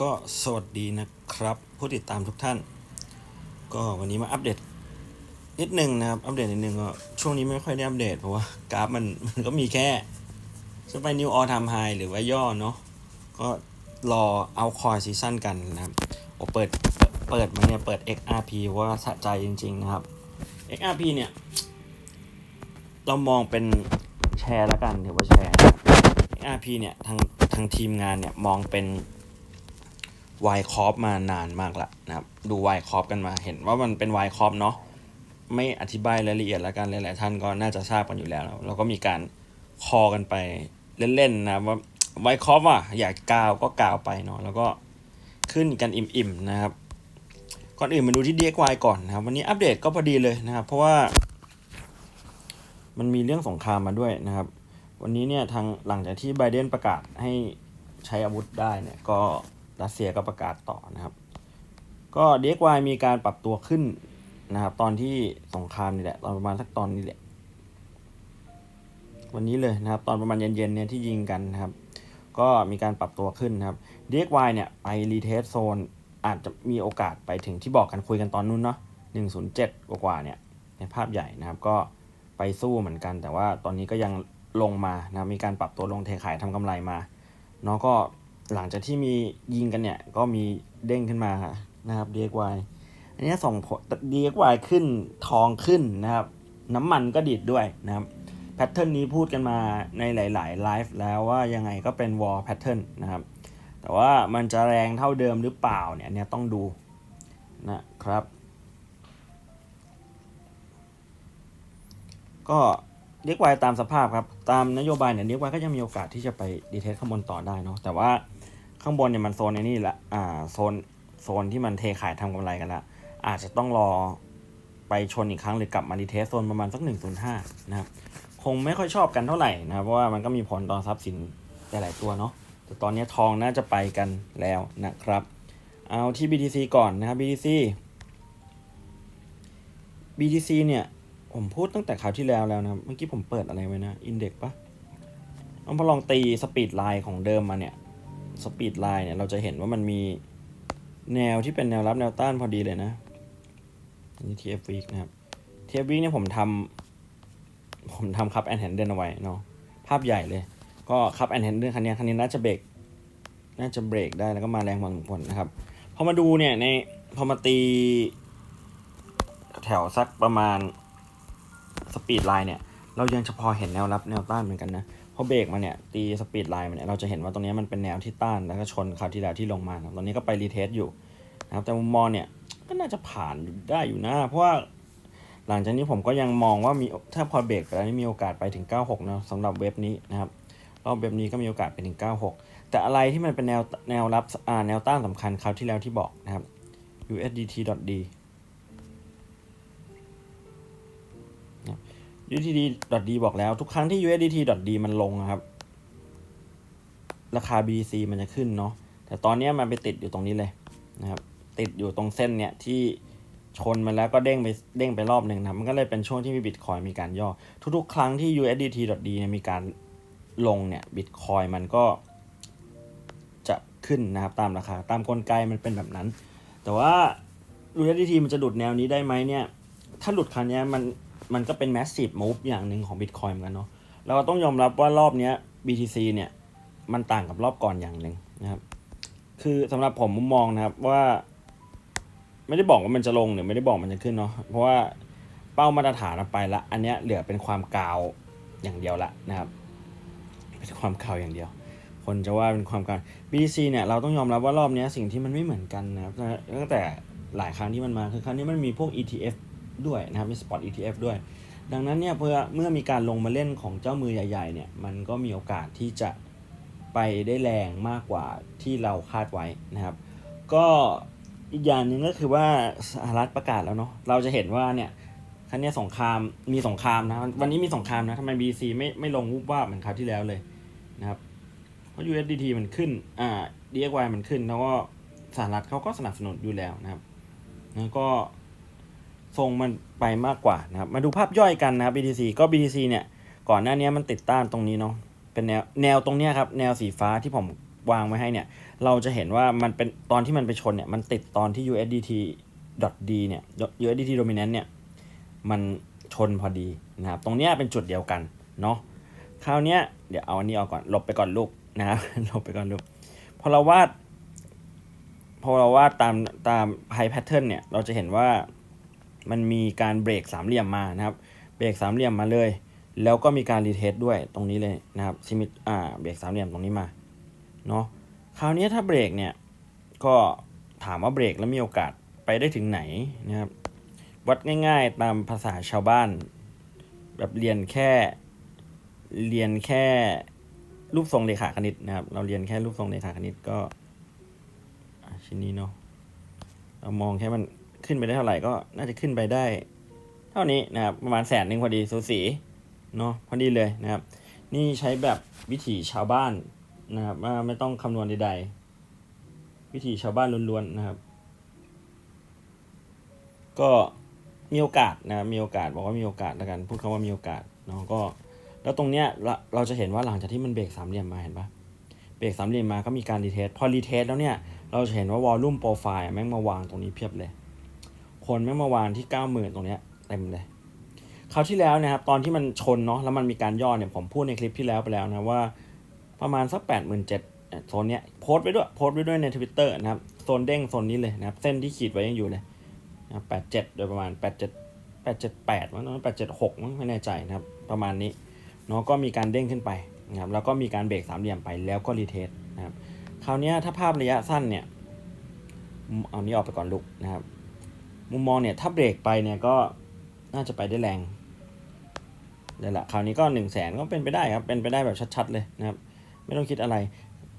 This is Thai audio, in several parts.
ก็สวัสดีนะครับ ผู้ติดตามทุกท่าน ก็วันนี้มาอัปเดตนิดนึงนะครับ อัปเดตนิดนึงก็ช่วงนี้ไม่ค่อยได้อัปเดตเพราะว่ากราฟมันมันก็มีแค่จะไปนิวออทามไฮหรือว่าย่อเนาะก็รอเอาคอยซีซั่นกันนะครับโอเปิดเปิดมาเนี่ยเปิด XRP ว่าสะใจจริง ๆ นะครับ XRP เนี่ย เรามองเป็นแชร์แล้วกันถือว่าแชร์ XRP เนี่ยทางทางทีมงานเนี่ยมองเป็น วายคอปมานานมากละนะครับดูวายคอปกันมาเห็นว่ามันเป็นวายคอปเนาะไม่อธิบายรายละเอียดแล้วกันหลายๆท่านก็น่าจะทราบกันอยู่แล้วแล้วก็มีการคอกันไปเล่นๆนะว่าวายคอปอะอยากกาวก็กาวไปเนาะแล้วก็ขึ้นกันอิ่มๆนะครับ ก่อนอื่นมาดูที่ DXY ก่อนนะครับ วันนี้อัปเดตก็พอดีเลยนะครับ เพราะว่า มันมีเรื่องสงครามมาด้วยนะครับ วันนี้เนี่ยทางหลังจากที่ไบเดนประกาศให้ใช้อาวุธได้เนี่ยก็ รัสเซียก็ประกาศต่อนะครับ ก็ DXY มีการปรับตัวขึ้นนะครับ ตอนที่สงครามนี่แหละ ตอนประมาณสักตอนนี้แหละ วันนี้เลยนะครับ ตอนประมาณเย็นๆเนี่ยที่ยิงกันนะครับ ก็มีการปรับตัวขึ้นนะครับ DXY เนี่ยไปรีเทสโซนอาจจะมีโอกาสไปถึงที่บอกกันคุยกันตอนนู้นเนาะ107 กว่าๆเนี่ยในภาพใหญ่นะครับ ก็ไปสู้เหมือนกัน แต่ว่าตอนนี้ก็ยังลงมานะมีการปรับตัวลงเทขายทำกำไรมาเนาะก็ หลังจากที่มียิงกันเนี่ย ก็มีเด้งขึ้นมานะครับ DXY อันนี้ส่งผล DXY ขึ้นทองขึ้นนะครับ น้ำมันก็ดิดด้วยนะครับแพทเทิร์นนี้พูดกันมาในหลายๆไลฟ์แล้วว่ายังไงก็เป็นวอลแพทเทิร์นนะครับ แต่ว่ามันจะแรงเท่าเดิมหรือเปล่าเนี่ยเนี่ยต้องดูนะครับ ก็เรียกไวตามสภาพครับ ตามนโยบายเนี่ยเรียกไวก็ยังมีโอกาสที่จะไปดีเทสข้างบนต่อได้เนาะแต่ว่า ข้างบนเนี่ยมันโซนในนี่แหละอ่าโซนโซนที่มันเทขายทำกำไรกันละอาจจะต้องรอไปชนอีกครั้งหรือกลับมาดีเทสโซนประมาณสัก 105 นะครับ คงไม่ค่อยชอบกันเท่าไหร่นะครับ เพราะว่ามันก็มีผลต่อทรัพย์สินหลายๆตัวเนาะแต่ตอนนี้ทองน่าจะไปกันแล้วนะครับ เอาที่ BTC ก่อนนะครับ BTC BTC เนี่ย ผมพูดตั้งแต่คราวที่แล้วแล้วนะเมื่อกี้ผมเปิดอะไรไว้นะอินเด็กปะเอาพอลองตีสปีดไลน์ของเดิมมาเนี่ย สปีดไลน์เนี่ยเราจะเห็นว่ามันมีแนวที่เป็นแนวรับแนวต้านพอดีเลยนะนนี้ TF week นะครับ TF week เนี่ยผมทำผมทำคับแอนแฮนเดนเอาไว้เนาะภาพใหญ่เลย ก็คับแอนแฮนเดนคันนี้คันนี้น่าจะเบรกน่าจะเบรกได้แล้วก็มาแรงพอสมควรนะครับพอมาดูเนี่ยในพอมาตี แถวสักประมาณสปีดไลน์เนี่ย เรายังเฉพาะเห็นแนวรับแนวต้านเหมือนกันนะ พอเบรกมาเนี่ยตีสปีดไลน์มาเนี่ยเราจะเห็นว่าตรงนี้มันเป็นแนวที่ต้านแล้วก็ชนคราวที่แล้วที่ลงมาตอนนี้ก็ไปรีเทสอยู่นะครับแต่มุมมองเนี่ยก็น่าจะผ่านได้อยู่นะเพราะว่าหลังจากนี้ผมก็ยังมองว่ามีถ้าพอเบรกไปแล้วมีโอกาสไปถึง 96นะสำหรับเว็บนี้นะครับรอบเว็บนี้ก็มีโอกาสไปถึง 96 แต่อะไรที่มันเป็นแนวแนวรับแนวต้านสำคัญคราวที่แล้วที่บอกนะครับ USDT.D USDT.D บอกแล้วทุกครั้งที่ USDT.D มันลงครับ ราคา BTC มันจะขึ้นเนาะแต่ตอนนี้มันไปติดอยู่ตรงนี้เลยนะครับ ติดอยู่ตรงเส้นเนี่ยที่ชนมาแล้วก็เด้งไปเด้งไปรอบหนึ่งนะมันก็เลยเป็นช่วงที่มีบิตคอยมีการย่อ ทุกๆ ครั้งที่ USDT.D เนี่ยมีการลงเนี่ยบิตคอยมันก็จะขึ้นนะครับตามราคา ตามกลไกมันเป็นแบบนั้น แต่ว่า USDT มันจะหลุดแนวนี้ได้ไหมเนี่ย ถ้าหลุดครั้งนี้มัน มันก็เป็น massive move อย่างหนึ่งของ Bitcoin เหมือนกันเนาะเราก็ต้องยอมรับว่ารอบนี้ BTC เนี่ย มันต่างกับรอบก่อนอย่างหนึ่งนะครับ คือสำหรับผมมุมมองนะครับว่า ไม่ได้บอกว่ามันจะลงหรือไม่ได้บอกมันจะขึ้นเนาะเพราะว่าเป้ามาตรฐานไปละ อันเนี้ยเหลือเป็นความกาวอย่างเดียวละนะครับ เป็นความกาวอย่างเดียว คนจะว่าเป็นความกาว BTC เนี่ยเราต้องยอมรับว่ารอบนี้สิ่งที่มันไม่เหมือนกันนะครับตั้งแต่หลายครั้งที่มันมาคือครั้งนี้มันมีพวก ETF ด้วยนะครับมี spot ETF ด้วย ดังนั้นเนี่ยเพื่อเมื่อมีการลงมาเล่นของเจ้ามือใหญ่ๆเนี่ยมันก็มีโอกาสที่จะไปได้แรงมากกว่าที่เราคาดไว้นะครับ ก็อีกอย่างหนึ่งก็คือว่าสหรัฐประกาศแล้วเนาะเราจะเห็นว่าเนี่ยครั้งนี้สงครามมีสงครามนะวันนี้มีสงครามนะทำไม BC ไม่ไม่ลงวุบว่าเหมือนคราวที่แล้วเลยนะครับเพราะ USDT มันขึ้นอ่า DXY มันขึ้น แล้วก็สหรัฐเขาก็สนับสนุนอยู่แล้วนะครับ แล้วก็ ทรงมันไปมากกว่านะครับ มาดูภาพย่อยกันนะครับ BTC ก็ BTC เนี่ย ก่อนหน้านี้มันติดต้านตรงนี้เนาะ เป็นแนวแนวตรงเนี้ยครับ แนวสีฟ้าที่ผมวางไว้ให้เนี่ย เราจะเห็นว่ามันเป็นตอนที่มันไปชนเนี่ย มันติดตอนที่ USDT .d เนี่ย USDT dominant เนี่ย มันชนพอดีนะครับ ตรงเนี้ยเป็นจุดเดียวกันเนาะ คราวเนี้ยเดี๋ยวเอาอันนี้ออกก่อน หลบไปก่อนลูกนะครับลบไปก่อนลูก พอเราวาด พอเราวาดตามตามไฮแพทเทิร์นเนี่ย เราจะเห็นว่า มันมีการเบรกสามเหลี่ยมมานะครับเบรกสามเหลี่ยมมาเลย แล้วก็มีการรีเทสด้วยตรงนี้เลยนะครับซิมิอ่าเบรกสามเหลี่ยมตรงนี้มาเนาะคราวนี้ถ้าเบรกเนี่ยก็ถามว่าเบรกแล้วมีโอกาสไปได้ถึงไหนนะครับวัดง่ายๆตามภาษาชาวบ้าน แบบเรียนแค่เรียนแค่รูปทรงเรขาคณิตนะครับ เราเรียนแค่รูปทรงเรขาคณิตก็ชิ้นนี้เนาะเรามองแค่มัน ขึ้นไปได้เท่าไหร่ก็น่าจะขึ้นไปได้ เท่านี้นะครับประมาณแสนหนึ่งพอดีสูสีเนาะพอดีเลยนะครับ นี่ใช้แบบวิถีชาวบ้านนะครับว่าไม่ต้องคำนวณใดๆ วิถีชาวบ้านล้วนๆนะครับ ก็มีโอกาสนะครับมีโอกาสบอกว่ามีโอกาสแล้วกันพูดคำว่ามีโอกาสเนาะก็แล้วตรงเนี้ยเราเราจะเห็นว่าหลังจากที่มันเบรกสามเหลี่ยมมาเห็นปะเบรกสามเหลี่ยมมาก็มีการรีเทสพอรีเทสแล้วเนี่ย เราจะเห็นว่าวอลลุ่มโปรไฟล์แม่งมาวางตรงนี้เพียบเลย คนแม่งมาวางที่เก้าหมื่นตรงเนี้ยเต็มเลยคราวที่แล้วนะครับตอนที่มันชนเนาะแล้วมันมีการย่อเนี่ยผมพูดในคลิปที่แล้วไปแล้วนะว่าประมาณสักแปดหมื่นเจ็ดโซนเนี้ยโพสต์ไว้ด้วยโพสต์ไว้ด้วยในทวิตเตอร์นะครับโซนเด้งโซนนี้เลยนะครับเส้นที่ขีดไว้ยังอยู่เลยนะแปดเจ็ดโดยประมาณแปดเจ็ดแปดเจ็ดแปดมั้งแปดเจ็ดหกมั้งไม่แน่ใจนะครับประมาณนี้เนาะก็มีการเด้งขึ้นไปนะครับแล้วก็มีการเบรกสามเหลี่ยมไปแล้วก็รีเทสนะครับคราวนี้ถ้าภาพระยะสั้นเนี่ยเอานี้ออกไปก่อนลุกนะครับ มุมมองเนี่ยถ้าเบรกไปเนี่ยก็น่าจะไปได้แรงนี่แหละคราวนี้ก็หนึ่งแสนก็เป็นไปได้ครับ เป็นไปได้แบบชัดๆเลยนะครับ ไม่ต้องคิดอะไร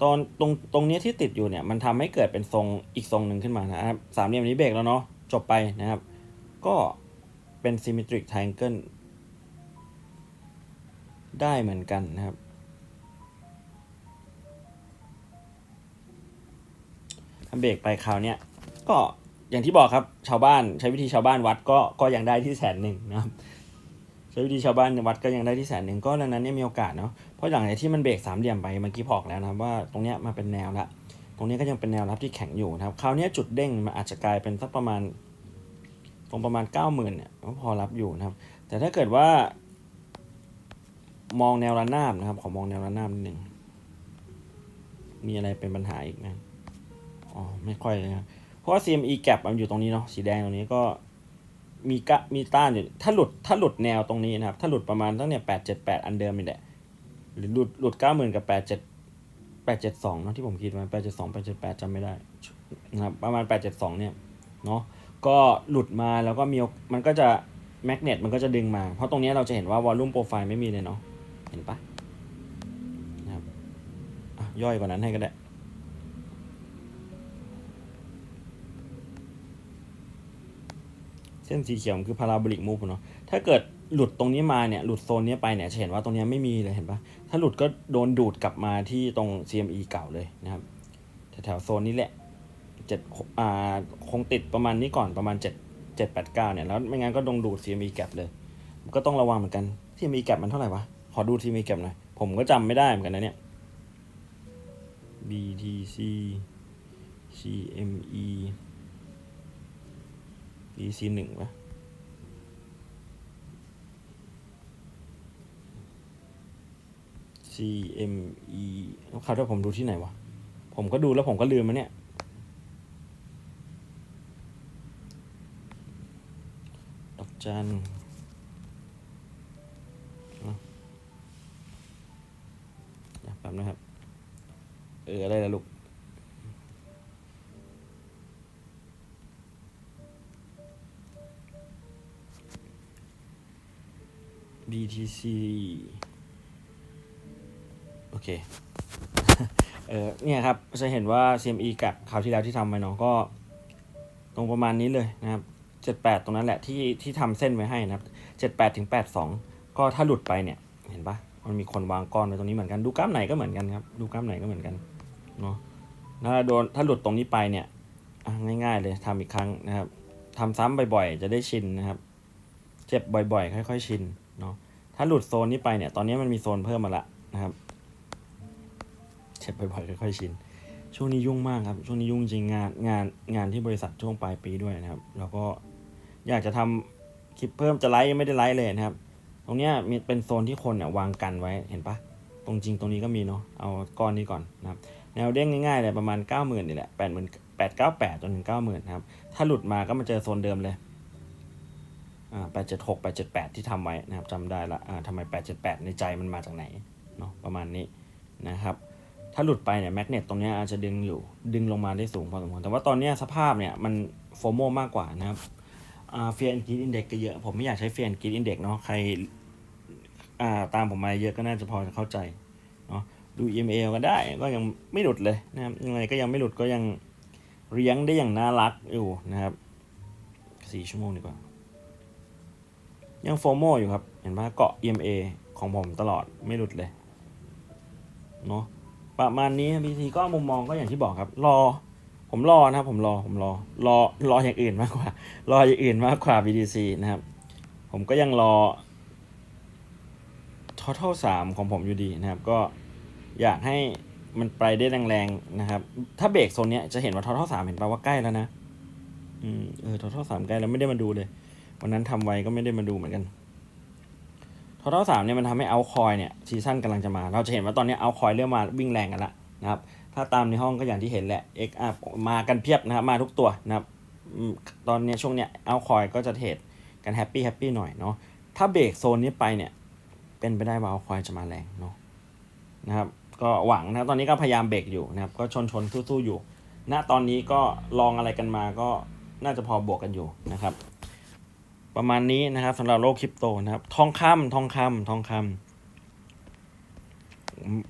ตอนตรงตรงเนี้ยที่ติดอยู่เนี่ย มันทำให้เกิดเป็นทรงอีกทรงหนึ่งขึ้นมานะครับสามเหลี่ยมนี้เบรกแล้วเนาะจบไปนะครับ ก็เป็น symmetric triangle ได้เหมือนกันนะครับ ถ้าเบรกไปคราวเนี้ยก็ อย่างที่บอกครับชาวบ้านใช้วิธีชาวบ้านวัดก็ก็ยังได้ที่แสนหนึ่งนะครับใช้วิธีชาวบ้านวัดก็ยังได้ที่แสนหนึ่งก็ดังนั้นเนี่ยมีโอกาสเนาะเพราะอย่างไรที่มันเบรกสามเหลี่ยมไปเมื่อกี้พอกแล้วนะครับว่าตรงเนี้ยมาเป็นแนวละตรงนี้ก็ยังเป็นแนวรับที่แข็งอยู่นะครับคราวนี้จุดเด้งมันอาจจะกลายเป็นสักประมาณตรงประมาณเก้าหมื่นเนี่ยก็พอรับอยู่นะครับ แต่ถ้าเกิดว่า มองแนวระนาบนะครับขอมองแนวระนาบนิดหนึ่งมีอะไรเป็นปัญหาอีกไหมอ๋อไม่ค่อยเลยนะเพ ราะว่า CME gap มันอยู่ตรงนี้เนาะสีแดงตรงนี้ก็มีกะมีต้านอยู่ถ้าหลุดถ้าหลุดแนวตรงนี้นะครับ ถ้าหลุดประมาณตั้งเนี่ยแปดเจ็ดแปดอันเดิมนี่แหละหรือหลุดหลุดเก้าหมื่นกับแปดเจ็ดแปดเจ็ดสองเนาะที่ผมคิดมาแปดเจ็ดสองแปดเจ็ดแปดจำไม่ได้นะครับประมาณแปดเจ็ดสองเนี่ยเนาะก็หลุดมาแล้วก็มีมันก็จะแมกเนตมันก็จะดึงมา เพราะตรงนี้เราจะเห็นว่าวอลลุ่มโปรไฟล์ไม่มีเลยเนาะเห็นปะนะครับย่อยกว่านั้นให้ก็ได้ เส้นสีเขียวมันคือพาราโบลิกมูฟเนาะถ้าเกิดหลุดตรงนี้มาเนี่ยหลุดโซนนี้ไปเนี่ยจะเห็นว่าตรงนี้ไม่มีเลยเห็นปะถ้าหลุดก็โดนดูดกลับมาที่ตรง CME เก่าเลยนะครับแถวโซนนี้แหละเจ็ดอ่าคงติดประมาณนี้ก่อนประมาณเจ็ดเจ็ดแปดเก้าเนี่ยแล้วไม่งั้นก็โดนดูด CME แกลบเลย ก็ต้องระวังเหมือนกัน CME แกลบมันเท่าไหร่วะขอดู CME แกลบหน่อยผมก็จำไม่ได้เหมือนกันนะเนี่ย BTC CME BC หนึ่งปะ CME แล้วคราวที่ผมดูที่ไหนวะ ผมก็ดูแล้วผมก็ลืมมันเนี่ย ดอกจันอะแป๊บนะครับ เออ อะไรล่ะลูก BTC โอเค เออเนี่ยครับ จะเห็นว่า CME กับคราวที่แล้วที่ทำไปเนาะก็ ตรงประมาณนี้เลยนะครับ 78 ตรงนั้นแหละที่ที่ทำเส้นไว้ให้นะครับ 78ถึง82 ก็ถ้าหลุดไปเนี่ย เห็นปะมันมีคนวางก้อนไว้ตรงนี้เหมือนกัน ดูกล้ามไหนก็เหมือนกันครับ ดูกล้ามไหนก็เหมือนกันเนาะถ้าโดนถ้าหลุดตรงนี้ไปเนี่ยง่ายๆเลยทำอีกครั้งนะครับทำซ้ำบ่อยๆ จะได้ชินนะครับ เจ็บบ่อยๆ ค่อย ๆ ชิน เนาะถ้าหลุดโซนนี้ไปเนี่ย ตอนนี้มันมีโซนเพิ่มมาละนะครับเชจ็บบ่อยๆค่อยๆชินช่วงนี้ยุ่งมากครับ ช่วงนี้ยุ่งจริงงานงานงานที่บริษัทช่วงปลายปีด้วยนะครับ แล้วก็อยากจะทำคลิปเพิ่มจะไลฟ์ยังไม่ได้ไลฟ์เลยนะครับ ตรงเนี้ยมีเป็นโซนที่คนเนี่ยวางกันไว้เห็นปะตรงจริงตรงนี้ก็มีเนาะเอาก้อนนี้ก่อนนะครับแนวเด้งง่ายๆเลยประมาณ 9 0,000นี่แหละ8 0 0 0 0 8 9 8จนถึง90,000นะครับถ้าหลุดมาก็มาเจอโซนเดิมเลย อ่า876 878ที่ทำไว้นะครับจำได้ละอ่าทำไม878ในใจมันมาจากไหนเนาะประมาณนี้นะครับถ้าหลุดไปเนี่ยแมกเนตตรงนี้อาจจะดึงอยู่ดึงลงมาได้สูงพอสมควรแต่ว่าตอนนี้สภาพเนี่ยมันโฟโมมากกว่านะครับอ่าเฟียร์กินอินเด็กก็เยอะ ผมไม่อยากใช้เฟียร์กินอินเด็กเนาะใครอ่าตามผมมาเยอะก็น่าจะพอจะเข้าใจเนาะดู EMA ก็ได้ก็ยังไม่หลุดเลยนะครับยังไงก็ยังไม่หลุดก็ยังเลี้ยงได้อย่างน่ารักอยู่นะครับสี่ชั่วโมงดีกว่า ยังโฟโมอยู่ครับ เห็นปะเกาะ EMA ของผมตลอดไม่หลุดเลยเนาะประมาณนี้พีทีก็มุมมองก็อย่างที่บอกครับ รอ ผมรอนะครับ ผมรอผมรอ รอรออย่างอื่นมากกว่า รออย่างอื่นมากกว่า BTC นะครับ ผมก็ยังรอ total 3ของผมอยู่ดีนะครับ ก็อยากให้มันไปได้แรงๆนะครับ ถ้าเบรกโซนเนี้ยจะเห็นว่า total 3เห็นป่าว่าใกล้แล้วนะ อืมเออ total 3ใกล้แล้วไม่ได้มาดูเลย วันนั้นทำไว้ก็ไม่ได้มาดูเหมือนกันทอทสามเนี่ยมันทำให้เอาคอยเนี่ยซีซั่นกำลังจะมา เราจะเห็นว่าตอนนี้เอาคอยเริ่มมาวิ่งแรงกันละนะครับ ถ้าตามในห้องก็อย่างที่เห็นแหละ X up มากันเพียบนะครับ มาทุกตัวนะครับ ตอนนี้ช่วงเนี้ยเอาคอยก็จะเทรดกันแฮปปี้แฮปปี้หน่อยเนาะ ถ้าเบรกโซนนี้ไปเนี่ย เป็นไปได้ว่าเอาคอยจะมาแรงเนาะนะครับ ก็หวังนะครับ ตอนนี้ก็พยายามเบรกอยู่นะครับ ก็ชนชนสู้ๆอยู่ ณ ตอนนี้ก็ลองอะไรกันมาก็น่าจะพอบวกกันอยู่นะครับ ประมาณนี้นะครับสำหรับโลกคริปโตนะครับ ทองคำทองคำทองคำ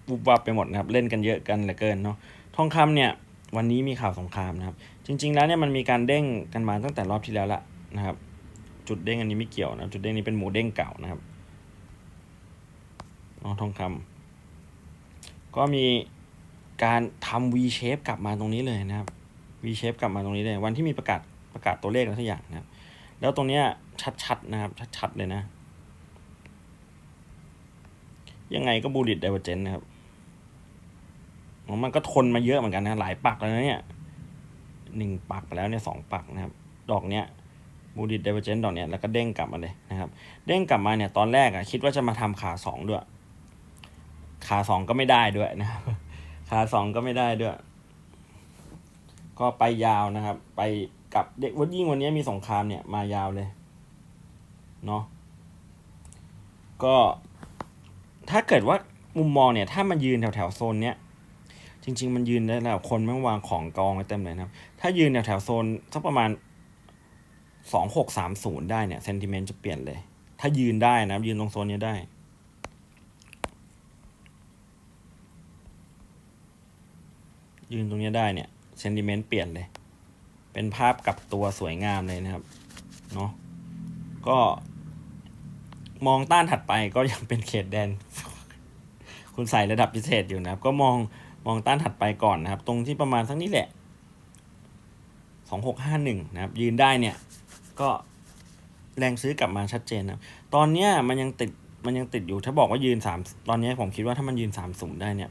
วุบวับไปหมดนะครับ เล่นกันเยอะกันเหลือเกินเนาะทองคำเนี่ยวันนี้มีข่าวสงครามนะครับ จริง ๆ แล้วเนี่ยมันมีการเด้งกันมาตั้งแต่รอบที่แล้วละนะครับ จุดเด้งอันนี้ไม่เกี่ยวนะจุดเด้งนี้เป็นหมูเด้งเก่านะครับน้องทองคำก็มีการทำ V shape กลับมาตรงนี้เลยนะครับ V shape กลับมาตรงนี้เลย วันที่มีประกาศประกาศตัวเลขอะไรทุกอย่างนะครับ แล้วตรงเนี้ย ชัดๆนะครับ ชัดๆเลยนะ ยังไงก็บูลิตไดเวอร์เจนนะครับ มันก็ทนมาเยอะเหมือนกันนะ หลายปักแล้วนะเนี่ยหนึ่งปักไปแล้วเนี่ยสองปักนะครับ ดอกเนี้ยบูลิตไดเวอร์เจนดอกเนี้ยแล้วก็เด้งกลับมาเลยนะครับ เด้งกลับมาเนี่ยตอนแรกอะคิดว่าจะมาทำขาสองด้วย ขาสองก็ไม่ได้ด้วยนะครับ ขาสองก็ไม่ได้ด้วย ก็ไปยาวนะครับ ไปกับเด็กวันยิ่งวันนี้มีสงครามเนี่ยมายาวเลย เนาะก็ถ้าเกิดว่ามุมมองเนี่ย ถ้ามันยืนแถวแถวโซนเนี้ยจริง ๆ มันยืนได้แล้วคนแม่วางของกองไว้เต็มเลยนะครับ ถ้ายืนแถวแถวโซนสักประมาณสองหกสามศูนย์ได้เนี่ยเซนติเมนต์จะเปลี่ยนเลย ถ้ายืนได้นะยืนตรงโซนนี้ได้ยืนตรงนี้ได้เนี่ยเซนติเมนต์เปลี่ยนเลย เป็นภาพกลับตัวสวยงามเลยนะครับ เนาะก็ มองต้านถัดไปก็ยังเป็นเขตแดน คุณใส่ระดับพิเศษอยู่นะครับ ก็มองมองต้านถัดไปก่อนนะครับ ตรงที่ประมาณสักนี้แหละสองหกห้าหนึ่งนะครับ ยืนได้เนี่ย ก็แรงซื้อกลับมาชัดเจนนะตอนเนี้ยมันยังติดมันยังติดอยู่ถ้าบอกว่ายืนสามตอนนี้ผมคิดว่าถ้ามันยืนสามศูนย์ได้เนี่ย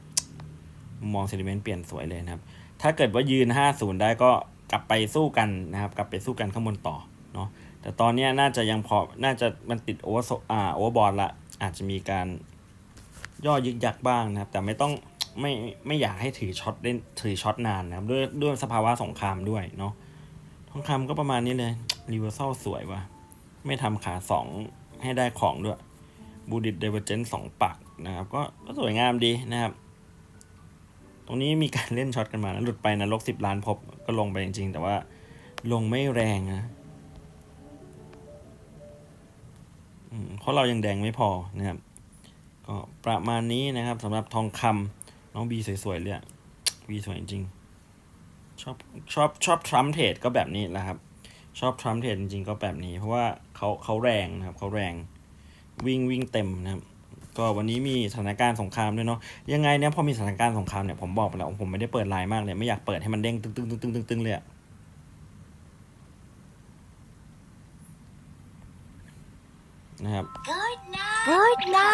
มองเซนิเมนต์เปลี่ยนสวยเลยนะครับ ถ้าเกิดว่ายืน50ได้ก็กลับไปสู้กันนะครับ กลับไปสู้กันข้างบนต่อเนาะ แต่ตอนนี้น่าจะยังพอ น่าจะมันติดโอเวอร์โซอ่าโอเวอร์บอลละ อาจจะมีการย่อยึกยักบ้างนะครับ แต่ไม่ต้องไม่ไม่อยากให้ถือช็อตเล่นถือช็อตนานนะครับ ด้วยด้วยสภาวะสงครามด้วยเนาะทองคำก็ประมาณนี้เลยรีเวอร์ซัลสวยว่ะ ไม่ทำขาสองให้ได้ของด้วยบูดิตเดเวอร์เจนสองปักนะครับ ก็ก็สวยงามดีนะครับ ตรงนี้มีการเล่นช็อตกันมานะหลุดไปนะลกสิบล้านพบก็ลงไปจริงๆ แต่ว่าลงไม่แรงนะ เพราะเรายังแดงไม่พอนะครับ ก็ประมาณนี้นะครับสำหรับทองคำน้องบีสวยๆเลยอะบีสวยจริง ชอบชอบชอบทรัมป์เทรดก็แบบนี้แหละครับ ชอบทรัมป์เทรดจริงๆก็แบบนี้ เพราะว่าเขาเขาแรงนะครับเขาแรงวิ่งวิ่งเต็มนะครับก็วันนี้มีสถานการณ์สงครามด้วยเนาะยังไงเนี่ยพอมีสถานการณ์สงครามเนี่ยผมบอกไปแล้วผมไม่ได้เปิดไลน์มากเลยไม่อยากเปิดให้มันเด้งตึ้งตึ้งตึ้งตึ้งตึ้งตึ้งเลยอะ นะครับ Good night. คุณนะ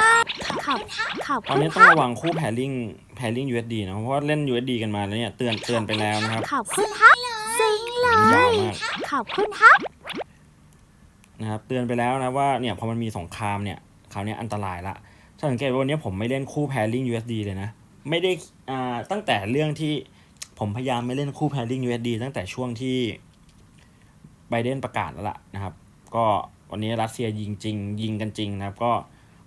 ขอบขอบตอนคุณนี้คต้องรับระวังคู่แพริงแพริง USD นะเพราะว่าเล่น USD กันมาแล้วเนี่ยเตือนเตือนไปแล้วนะครับขอบคุณครับสิงเลยาวมากขอบคุณครับนะครับเตือนไปแล้วนะว่าเนี่ยพอมันมีสงครามเนี่ยคราวเนี้ยอันตรายละถ้าสังเกตว่าวันนี้ผมไม่เล่นคู่แพริง USD เลยนะ ไม่ได้อ่าตั้งแต่เรื่องที่ผมพยายามไม่เล่นคู่แพริง USD ตั้งแต่ช่วงที่ไบเดนประกาศแล้วล่ะนะครับ ก็ วันนี้รัสเซียยิงจริง ยิงกันจริงนะครับก็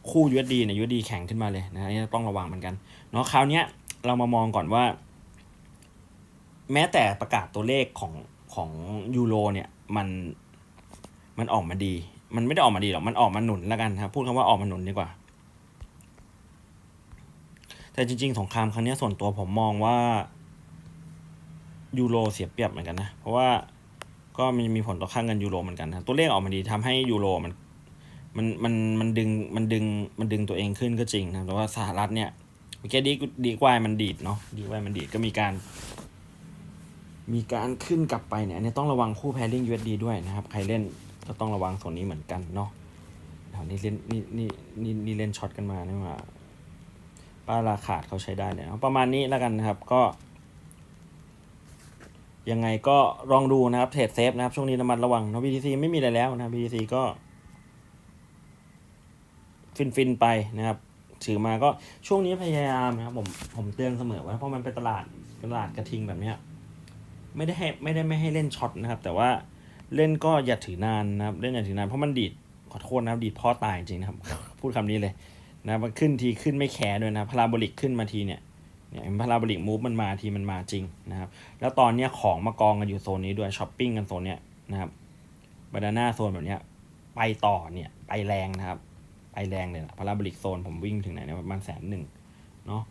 คู่ USD เนี่ย USD แข็งขึ้นมาเลยนะอันนี่ต้องระวังเหมือนกันเนาะคราวนี้เรามามองก่อนว่า แม้แต่ประกาศตัวเลขของของยูโรเนี่ยมันมันออกมาดี มันไม่ได้ออกมาดีหรอกมันออกมาหนุนแล้วกันครับพูดคำว่าออกมาหนุนดีกว่า แต่จริง ๆสงครามครั้งนี้ส่วนตัวผมมองว่ายูโรเสียเปรียบเหมือนกันนะ เพราะว่า ก็มีมีผลต่อค่าเงินยูโรเหมือนกันนะตัวเลขออกมาดีทำให้ยูโรมันมันมันมันดึงมันดึงมันดึงตัวเองขึ้นก็จริงนะแต่ว่าสหรัฐเนี่ยเมื่อกี้ดีดีกว่ามันดีดเนาะดีกว่ามันดีดก็มีการ มีการขึ้นกลับไปเนี่ยอันนี้ต้องระวังคู่แพริง USD ด้วยนะครับ ใครเล่นก็ต้องระวังส่วนนี้เหมือนกันเนาะแถวนี้เล่นนี่นี่นี่นี่เล่นช็อตกันมาเนี่หว่าป้าราขาดเขาใช้ได้เลยเอาประมาณนี้แล้วกันนะครับก็ ยังไงก็ลองดูนะครับเทรดเซฟนะครับ ช่วงนี้ระมัดระวังเนาะ BTC ไม่มีอะไรแล้วนะ BTC ก็ ฟินฟินๆไปนะครับ ถือมาก็ช่วงนี้พยายามนะครับ ผมผมเตือนเสมอว่าเพราะมันเป็นตลาดตลาดกระทิงแบบเนี้ยไม่ได้ให้ไม่ได้ไม่ให้เล่นช็อตนะครับ แต่ว่าเล่นก็อย่าถือนานนะครับ เล่นอย่าถือนานเพราะมันดีดขอโทษนะครับ ดีดพ่อตายจริงนะครับ พูดคำนี้เลยนะมันขึ้นทีขึ้นไม่แคร์ด้วยนะพาราโบลิกขึ้นมาทีเนี่ย เนี่ยพาราโบลิกมูฟมันมาทีมันมาจริงนะครับ แล้วตอนเนี้ยของมากองกันอยู่โซนนี้ด้วยช้อปปิ้งกันโซนเนี้ยนะครับบานาน่าโซนแบบเนี้ยไปต่อเนี่ยไปแรงนะครับ ไปแรงเลยนะพาราโบลิกโซนผมวิ่งถึงไหนเนะประมาณแสนหนึ่งเนาะ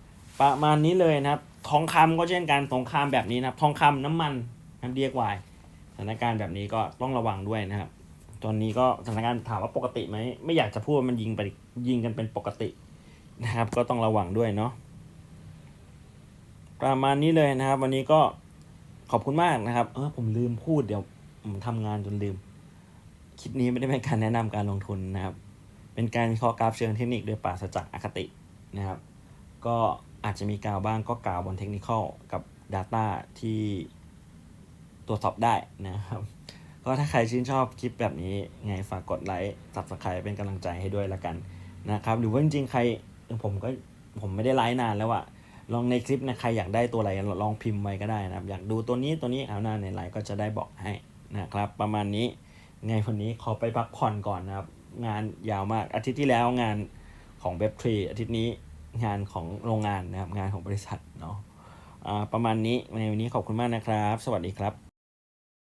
ประมาณนี้เลยนะครับ ทองคำก็เช่นกันสงครามแบบนี้นะครับทองคำน้ำมันน้ำเดียกวายสถานการณ์แบบนี้ก็ต้องระวังด้วยนะครับ ตอนนี้ก็สถานการณ์ถามว่าปกติไหมไม่อยากจะพูดว่ามันยิงไปยิงกันเป็นปกตินะครับ ก็ต้องระวังด้วยเนาะ ประมาณนี้เลยนะครับ วันนี้ก็ขอบคุณมากนะครับ เออผมลืมพูดเดี๋ยวผมทำงานจนลืม คลิปนี้ไม่ได้เป็นการแนะนำการลงทุนนะครับ เป็นการวิเคราะห์กราฟเชิงเทคนิคโดยปราศจากอคตินะครับ ก็อาจจะมีกล่าวบ้างก็กล่าวบนเทคนิคกับ Data ที่ตรวจสอบได้นะครับ ก็ถ้าใครชื่นชอบคลิปแบบนี้ไงฝากกดไลค์ subscribe เป็นกำลังใจให้ด้วยละกันนะครับ หรือว่าจริงๆใครผมก็ผมไม่ได้ไลฟ์นานแล้วอะ ลองในคลิปนะใครอยากได้ตัวอะไรลองพิมพ์ไว้ก็ได้นะครับ อยากดูตัวนี้ตัวนี้เอาหน้าในไลน์ก็จะได้บอกให้นะครับ ประมาณนี้ไงวันนี้ขอไปพักผ่อนก่อนนะครับ งานยาวมากอาทิตย์ที่แล้วงานของเว็บทรีอาทิตย์นี้งานของโรงงานนะครับ งานของบริษัทเนาะประมาณนี้ในวันนี้ขอบคุณมากนะครับ สวัสดีครับ